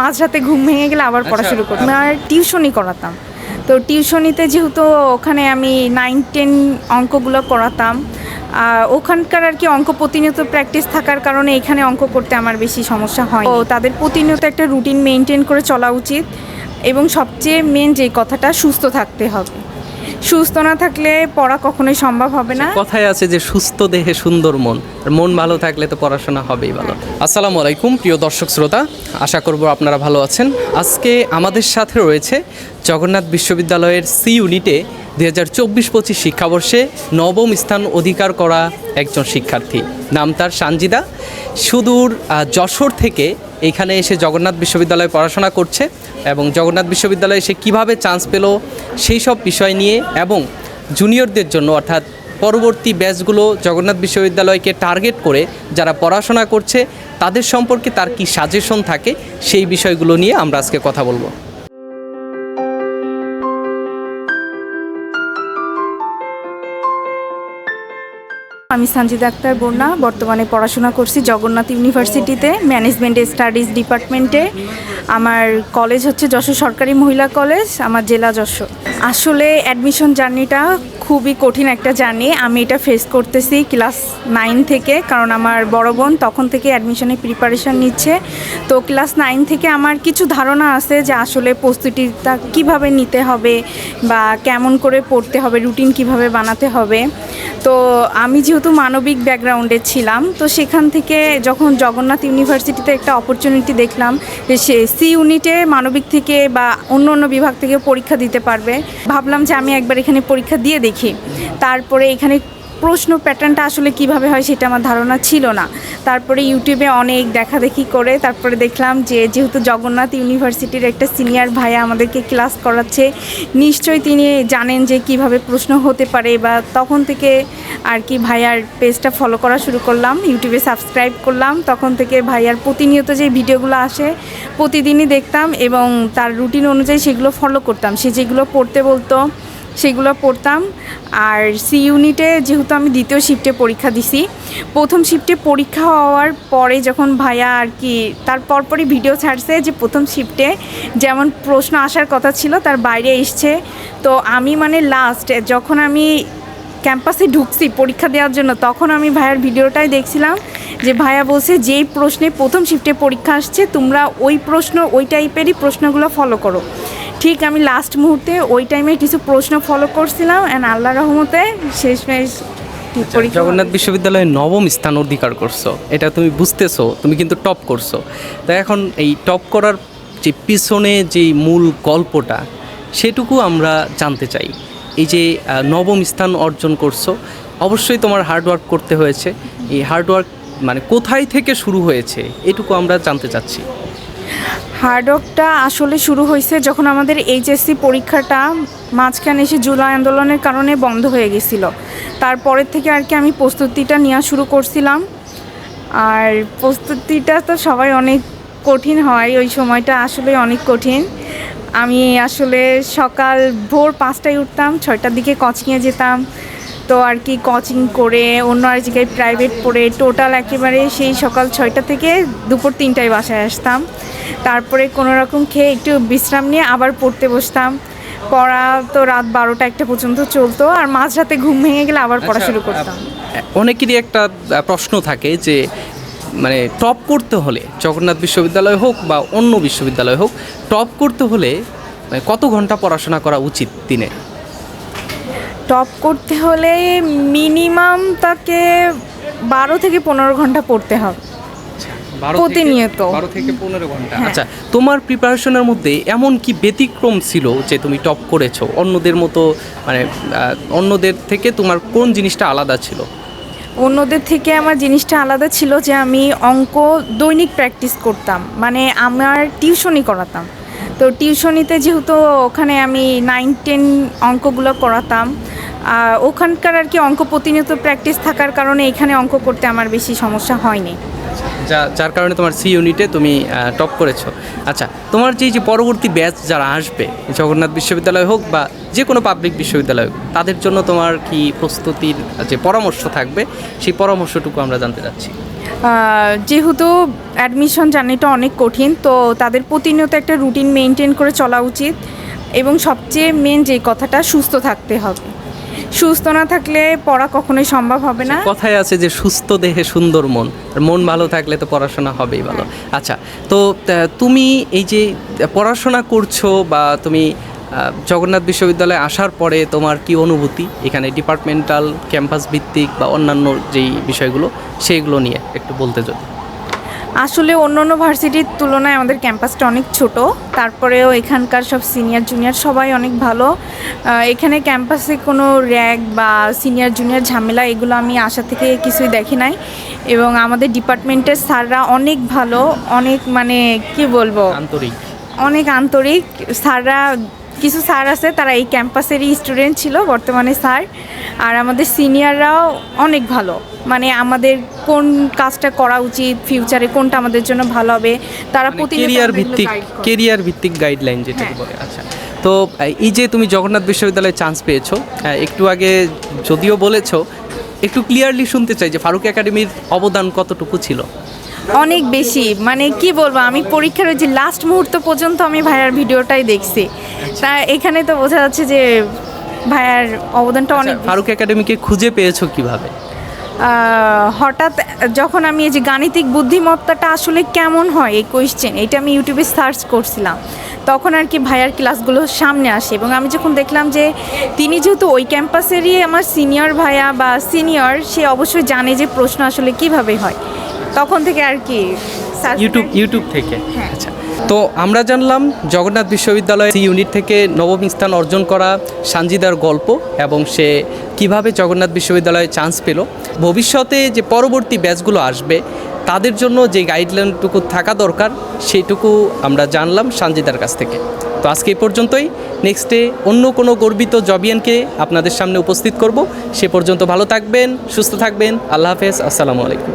মাঝরাতে ঘুম ভেঙে গেলে আবার পড়া আচ্ছা, শুরু করতাম। আর টিউশনই করাতাম। তো টিউশনিতে যেহেতু ওখানে আমি নাইন টেন অঙ্কগুলো করাতাম আর ওখানকার আর কি অঙ্ক প্রতিনিয়ত প্র্যাকটিস থাকার কারণে এখানে অঙ্ক করতে আমার বেশি সমস্যা হয়। তো তাদের প্রতিনিয়ত একটা রুটিন মেনটেন করে চলা উচিত এবং সবচেয়ে মেন যে কথাটা সুস্থ থাকতে হবে। সুস্থ না থাকলে পড়া কখনোই সম্ভব হবে না। কথায় আছে যে সুস্থ দেহে সুন্দর মন মন ভালো থাকলে তো পড়াশোনা হবেই ভালো। আসসালামু আলাইকুম, প্রিয় দর্শক শ্রোতা, আশা করব আপনারা ভালো আছেন। আজকে আমাদের সাথে রয়েছে জগন্নাথ বিশ্ববিদ্যালয়ের সি ইউনিটে দুই হাজার চব্বিশ পঁচিশ শিক্ষাবর্ষে নবম স্থান অধিকার করা একজন শিক্ষার্থী। নাম তার সানজিদা। সুদূর যশোর থেকে এখানে এসে জগন্নাথ বিশ্ববিদ্যালয়ে পড়াশোনা করছে এবং জগন্নাথ বিশ্ববিদ্যালয়ে সে কীভাবে চান্স পেল সেই সব বিষয় নিয়ে এবং জুনিয়রদের জন্য অর্থাৎ পরবর্তী ব্যাচগুলো জগন্নাথ বিশ্ববিদ্যালয়কে টার্গেট করে যারা পড়াশোনা করছে, তাদের সম্পর্কে তার কি সাজেশন থাকে সেই বিষয়গুলো নিয়ে আমরা আজকে কথা বলব। আমি সঞ্জিদা আক্তার বন্যা। বর্তমানে পড়াশোনা করছি জগন্নাথ ইউনিভার্সিটিতে ম্যানেজমেন্ট স্টাডিজ ডিপার্টমেন্টে আমার কলেজ হচ্ছে যশোর সরকারি মহিলা কলেজ আমার জেলা যশোর। আসলে অ্যাডমিশন জার্নিটা খুবই কঠিন একটা জার্নি আমি এটা ফেস করতেছি ক্লাস নাইন থেকে, কারণ আমার বড় বোন তখন থেকে অ্যাডমিশনের প্রিপারেশন নিচ্ছে। তো ক্লাস নাইন থেকে আমার কিছু ধারণা আছে যে আসলে প্রস্তুতিটা কীভাবে নিতে হবে বা কেমন করে পড়তে হবে রুটিন কীভাবে বানাতে হবে। তো আমি যেহেতু মানবিক ব্যাকগ্রাউন্ডে ছিলাম, তো সেখান থেকে যখন জগন্নাথ ইউনিভার্সিটিতে একটা অপরচুনিটি দেখলাম যে সে সি ইউনিটে মানবিক থেকে বা অন্য অন্য বিভাগ থেকে পরীক্ষা দিতে পারবে, ভাবলাম যে আমি একবার এখানে পরীক্ষা দিয়ে দেখি। তারপরে এখানে প্রশ্ন প্যাটার্নটা আসলে কীভাবে হয় সেটা আমার ধারণা ছিল না। তারপরে ইউটিউবে অনেক দেখাদেখি করে তারপরে দেখলাম যে যেহেতু জগন্নাথ ইউনিভার্সিটির একটা সিনিয়র ভাইয়া আমাদেরকে ক্লাস করাচ্ছে, নিশ্চয়ই তিনি জানেন যে কীভাবে প্রশ্ন হতে পারে বা তখন থেকে আর কি ভাইয়ার পেজটা ফলো করা শুরু করলাম, ইউটিউবে সাবস্ক্রাইব করলাম, তখন থেকে ভাইয়ার প্রতিনিয়ত যে ভিডিওগুলো আসে প্রতিদিনই দেখতাম এবং তার রুটিন অনুযায়ী সেগুলো ফলো করতাম। সে যেগুলো পড়তে বলতো সেগুলো পড়তাম। আর সি ইউনিটে যেহেতু আমি দ্বিতীয় শিফটে পরীক্ষা দিছি, প্রথম শিফটে পরীক্ষা হওয়ার পরে যখন ভাইয়া আর কি, তার পরপরই ভিডিও ছাড়ছে যে প্রথম শিফটে যেমন প্রশ্ন আসার কথা ছিল তার বাইরে এসছে। তো আমি মানে লাস্ট যখন আমি ক্যাম্পাসে ঢুকছি পরীক্ষা দেওয়ার জন্য, তখন আমি ভাইয়ার ভিডিওটাই দেখছিলাম যে ভাইয়া বলছে, যেই প্রশ্নে প্রথম শিফটে পরীক্ষা আসছে, তোমরা ওই প্রশ্ন, ওই টাইপেরই প্রশ্নগুলো ফলো করো। ঠিক আমি লাস্ট মুহূর্তে ওই টাইমে কিছু প্রশ্ন ফলো করছিলাম অ্যান্ড আল্লাহ রহমতে শেষমেশ ঠিক জগন্নাথ বিশ্ববিদ্যালয়ে নবম স্থান অধিকার করছ। এটা তুমি বুঝতেছো তুমি কিন্তু টপ করছ। তাই এখন এই টপ করার যে পিছনে যে মূল গল্পটা সেটুকু আমরা জানতে চাই। এই যে নবম স্থান অর্জন করছ অবশ্যই তোমার হার্ডওয়ার্ক করতে হয়েছে। এই হার্ডওয়ার্ক মানে কোথায় থেকে শুরু হয়েছে এটুকু আমরা জানতে চাচ্ছি। হার্ডওয়ার্কটা আসলে শুরু হয়েছে যখন আমাদের এইচএসসি পরীক্ষাটা মাঝখানে এসে জুলাই আন্দোলনের কারণে বন্ধ হয়ে গেছিল। তারপরের থেকে আর কি আমি প্রস্তুতিটা নেওয়া শুরু করছিলাম। আর প্রস্তুতিটা তো সবাই অনেক কঠিন হয়, ওই সময়টা আসলে অনেক কঠিন। আমি আসলে সকাল ভোর পাঁচটায় উঠতাম, ছয়টার দিকে কোচিংয়ে যেতাম। তো আর কি কোচিং করে অন্য আর জায়গায় প্রাইভেট পড়ে টোটাল একেবারে সেই সকাল ছয়টা থেকে দুপুর তিনটায় বাসায় আসতাম। তারপরে কোনো রকম খেয়ে একটু বিশ্রাম নিয়ে আবার পড়তে বসতাম। পড়া তো রাত বারোটা একটা পর্যন্ত চলতো আর মাঝরাতে ঘুম ভেঙে গেলে আবার পড়া আচ্ছা, শুরু করতাম। অনেকেরই একটা প্রশ্ন থাকে যে মানে টপ করতে হলে জগন্নাথ বিশ্ববিদ্যালয় হোক বা অন্য বিশ্ববিদ্যালয় হোক টপ করতে হলে মানে কত ঘণ্টা পড়াশোনা করা উচিত দিনে? টপ করতে হলে মিনিমাম তাকে বারো থেকে পনেরো ঘণ্টা পড়তে হবে। প্রতিনিয়ত। বারো থেকে পনেরো ঘণ্টা। হ্যাঁ। আচ্ছা তোমার প্রিপারেশনের মধ্যে এমন কি ব্যতিক্রম ছিল যে তুমি টপ করেছ? অন্যদের মতো মানে অন্যদের থেকে তোমার কোন জিনিসটা আলাদা ছিল? অন্যদের থেকে আমার জিনিসটা আলাদা ছিল যে আমি অঙ্ক দৈনিক প্র্যাকটিস করতাম। মানে আমার টিউশনই করাতাম। তো টিউশনিতে যেহেতু ওখানে আমি নাইন টেন অঙ্কগুলো করাতাম ওখানকার আর কি অঙ্ক প্রতিনিয়ত প্র্যাকটিস থাকার কারণে এখানে অঙ্ক করতে আমার বেশি সমস্যা হয়নি। যা যার কারণে তোমার সি ইউনিটে তুমি টপ করেছ। আচ্ছা তোমার যে যে পরবর্তী ব্যাচ যারা আসবে জগন্নাথ বিশ্ববিদ্যালয় হোক বা যে কোনো পাবলিক বিশ্ববিদ্যালয় হোক তাদের জন্য তোমার কি প্রস্তুতির যে পরামর্শ থাকবে সেই পরামর্শটুকু আমরা জানতে চাচ্ছি। যেহেতু অ্যাডমিশন জার্নিটা অনেক কঠিন তো তাদের প্রতিনিয়ত একটা রুটিন মেনটেন করে চলা উচিত এবং সবচেয়ে মেন যে কথাটা সুস্থ থাকতে হবে। সুস্থ না থাকলে পড়া কখনোই সম্ভব হবে না। কথায় আছে যে সুস্থ দেহে সুন্দর মন মন ভালো থাকলে তো পড়াশোনা হবেই ভালো। আচ্ছা তো তুমি এই যে পড়াশোনা করছ বা তুমি জগন্নাথ বিশ্ববিদ্যালয়ে আসার পরে তোমার কি অনুভূতি? এখানে ডিপার্টমেন্টাল ক্যাম্পাস ভিত্তিক বা অন্যান্য যেই বিষয়গুলো, সেইগুলো নিয়ে একটু বলতে যদি। আসলে অন্য অন্য ভার্সিটির তুলনায় আমাদের ক্যাম্পাসটা অনেক ছোট। তারপরেও এখানকার সব সিনিয়র জুনিয়র সবাই অনেক ভালো। এখানে ক্যাম্পাসে কোনো র্যাগ বা সিনিয়র জুনিয়র ঝামেলা এগুলো আমি আশা থেকে কিছুই দেখি নাই। এবং আমাদের ডিপার্টমেন্টের স্যাররা অনেক ভালো অনেক মানে কি বলব? আন্তরিক। অনেক আন্তরিক। স্যাররা কিছু স্যার আছে তারা এই ক্যাম্পাসেরই স্টুডেন্ট ছিল বর্তমানে স্যার। আর আমাদের সিনিয়ররাও অনেক ভালো। মানে আমাদের কোন কাজটা করা উচিত ফিউচারে কোনটা আমাদের জন্য ভালো হবে তারা কেরিয়ার আমাদের ভিত্তিক কেরিয়ার ভিত্তিক গাইডলাইন যেটা হ্যাঁ। বলে আচ্ছা। তো এই যে তুমি জগন্নাথ বিশ্ববিদ্যালয়ে চান্স পেয়েছ একটু আগে যদিও বলেছ একটু ক্লিয়ারলি শুনতে চাই যে ফারুক একাডেমির অবদান কতটুকু ছিল? অনেক বেশি। মানে কি বলব আমি পরীক্ষার ওই যে লাস্ট মুহূর্ত পর্যন্ত আমি ভাইয়ার ভিডিওটাই দেখছি। তা এখানে তো বোঝা যাচ্ছে যে ভাইয়ার অবদানটা অনেক বেশি। ফারুক একাডেমিকে খুঁজে পেয়েছ কীভাবে? হঠাৎ যখন আমি এই যে গাণিতিক বুদ্ধিমত্তাটা আসলে কেমন হয় এই কোয়েশ্চেন এটা আমি ইউটিউবে সার্চ করছিলাম। তখন আর কি ভাইয়ার ক্লাসগুলো সামনে আসে এবং আমি যখন দেখলাম যে তিনি যেহেতু ওই ক্যাম্পাসেরই আমার সিনিয়র ভাইয়া বা সিনিয়র সে অবশ্যই জানে যে প্রশ্ন আসলে কীভাবে হয়। তখন থেকে আর কি ইউটিউব ইউটিউব থেকে। হ্যাঁ। আচ্ছা। তো আমরা জানলাম জগন্নাথ বিশ্ববিদ্যালয় ইউনিট থেকে নবম স্থান অর্জন করা সানজিদার গল্প এবং সে কীভাবে জগন্নাথ বিশ্ববিদ্যালয়ে চান্স পেল। ভবিষ্যতে যে পরবর্তী ব্যাচগুলো আসবে তাদের জন্য যে গাইডলাইনটুকু থাকা দরকার সেইটুকু আমরা জানলাম সানজিদার কাছ থেকে। তো আজকে এই পর্যন্তই। নেক্সটে অন্য কোনো গর্বিত জবিয়ানকে আপনাদের সামনে উপস্থিত করব। সে পর্যন্ত ভালো থাকবেন সুস্থ থাকবেন। আল্লাহ হাফেজ। আসসালামু আলাইকুম।